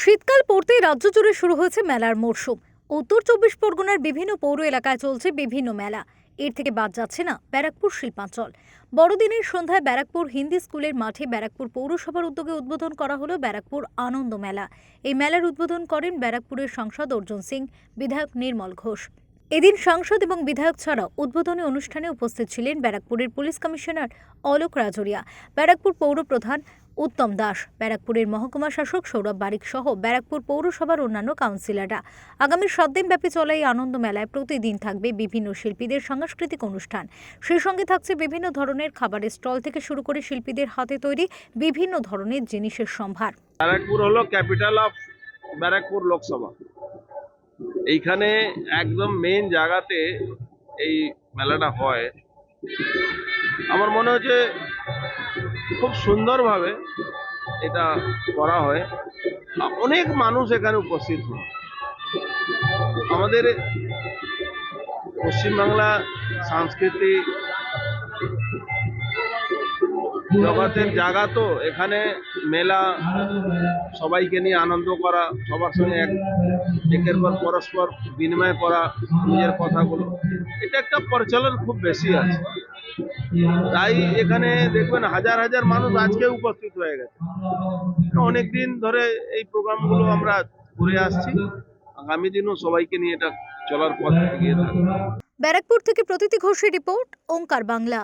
শীতকাল পড়তেই রাজ্য জুড়ে শুরু হয়েছে মেলার মরশুম। উত্তর চব্বিশ পরগনার বিভিন্ন পৌর এলাকায় চলছে বিভিন্ন মেলা। এর থেকে বাদ যাচ্ছে না ব্যারাকপুর শিল্পাঞ্চল। বড়দিনের সন্ধ্যায় ব্যারাকপুর হিন্দি স্কুলের মাঠে ব্যারাকপুর পৌরসভার উদ্যোগে উদ্বোধন করা হলো ব্যারাকপুর আনন্দ মেলা। এই মেলার উদ্বোধন করেন ব্যারাকপুরের সাংসদ অর্জুন সিং, বিধায়ক নির্মল ঘোষ। এদিন সাংসদ এবং বিধায়ক ছাড়াও উদ্বোধনী অনুষ্ঠানে উপস্থিত ছিলেন ব্যারাকপুরের পুলিশ কমিশনার অলোক রাজরিয়া, ব্যারাকপুর পৌর প্রধান উত্তম দাস। ব্যারাকপুরের মহকুমা শাসক সৌরভ বারিক সহ ব্যারাকপুর পৌরসভার অন্যান্য কাউন্সিলররা। আগামী সাত দিনব্যাপী চলা এই আনন্দ মেলায় প্রতিদিন থাকবে বিভিন্ন শিল্পীদের সাংস্কৃতিক অনুষ্ঠান। সেই সঙ্গে থাকছে বিভিন্ন ধরনের খাবারের স্টল থেকে শুরু করে শিল্পীদের হাতে তৈরি বিভিন্ন ধরনের জিনিসের সম্ভার। ব্যারাকপুর হলো ক্যাপিটাল অফ ব্যারাকপুর লোকসভা। এইখানে একদম মেইন জায়গাতে এই মেলাটা হয়। আমার মনে হচ্ছে খুব সুন্দরভাবে এটা করা হয়। অনেক মানুষ এখানে উপস্থিত। হয় আমাদের পশ্চিমবাংলা সাংস্কৃতিক জগতের জায়গা তো এখানে মেলা, সবাইকে নিয়ে আনন্দ করা, সবার সঙ্গে এক, একের পর পরস্পর বিনিময় করা, নিজের কথাগুলো। এটা একটা প্রচলন খুব বেশি আছে। তাই এখানে দেখবেন হাজার হাজার মানুষ আজকে উপস্থিত হয়ে গেছে। অনেকদিন ধরে এই প্রোগ্রামগুলো আমরা ঘুরে আসছি। আগামী দিনও সবাইকে নিয়ে এটা চলার পথ এগিয়ে থাকবে। ব্যারাকপুর থেকে প্রতীতি ঘোষের রিপোর্ট, ওঙ্কার বাংলা।